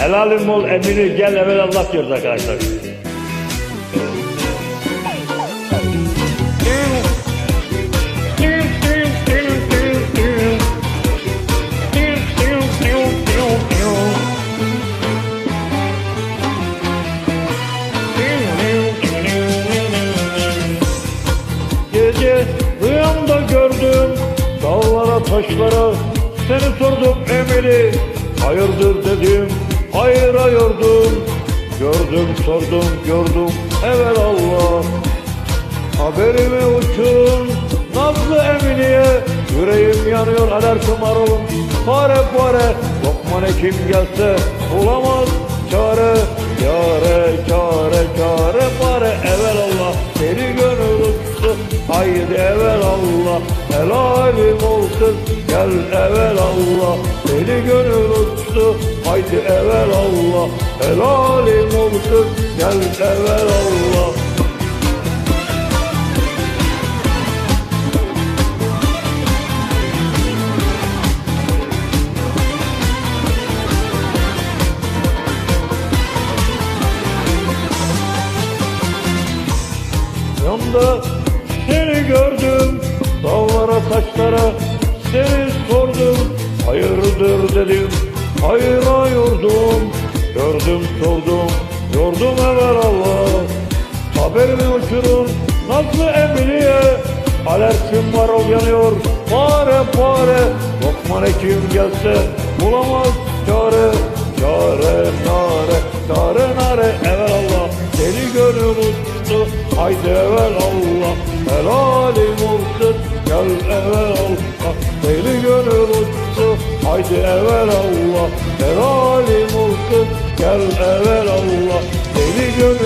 Helalim ol emini gel evvel Allah diyoruz arkadaşlar. Gece rüyamda gördüm dağlara taşlara seni sordum emeli hayırdır dedim hayra yordum gördüm sordum gördüm. Evvel Allah. Haberimi uçurun. Nazlı Emini'ye yüreğim yanıyor alertim aralım fare fare. Lokman kim gelse bulamaz. Çare Çare çare çare fare. Evvel Allah. Seni gönül uçtu haydi evvel Allah. Helalim olsun. Gel evvel Allah. Seni gönül uçtu haydi evvel Allah Helalim olsun gel evvel Allah Yanda seni gördüm Dağlara taşlara seni sordum. Hayırdır dedim hayra yordum Gördüm sordum. Yordum evvel Allah Haberimi uçurun. Nazlı Emini'ye Alertim var o yanıyor. Fare fare. Lokman kim gelse bulamaz çare. Çare nare Çare nare. Evvel Allah Deli gönül uçtu. Haydi evvel Allah Helalim olsun Gel evvel Allah Haydi evvel Allah Helalim olsun Gel evvel Allah Deli gönül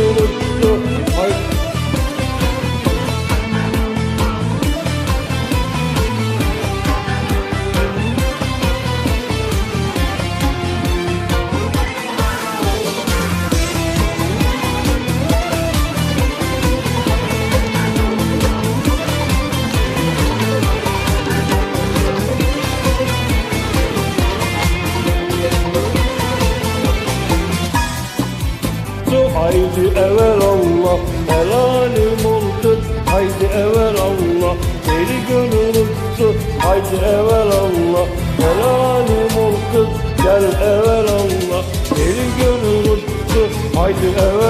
Haydi evvel Allah helalim olsun Haydi evvel Allah deli gönül uçtu Haydi evvel Allah helalim olsun Gel evvel Allah deli gönül uçtu Haydi evvel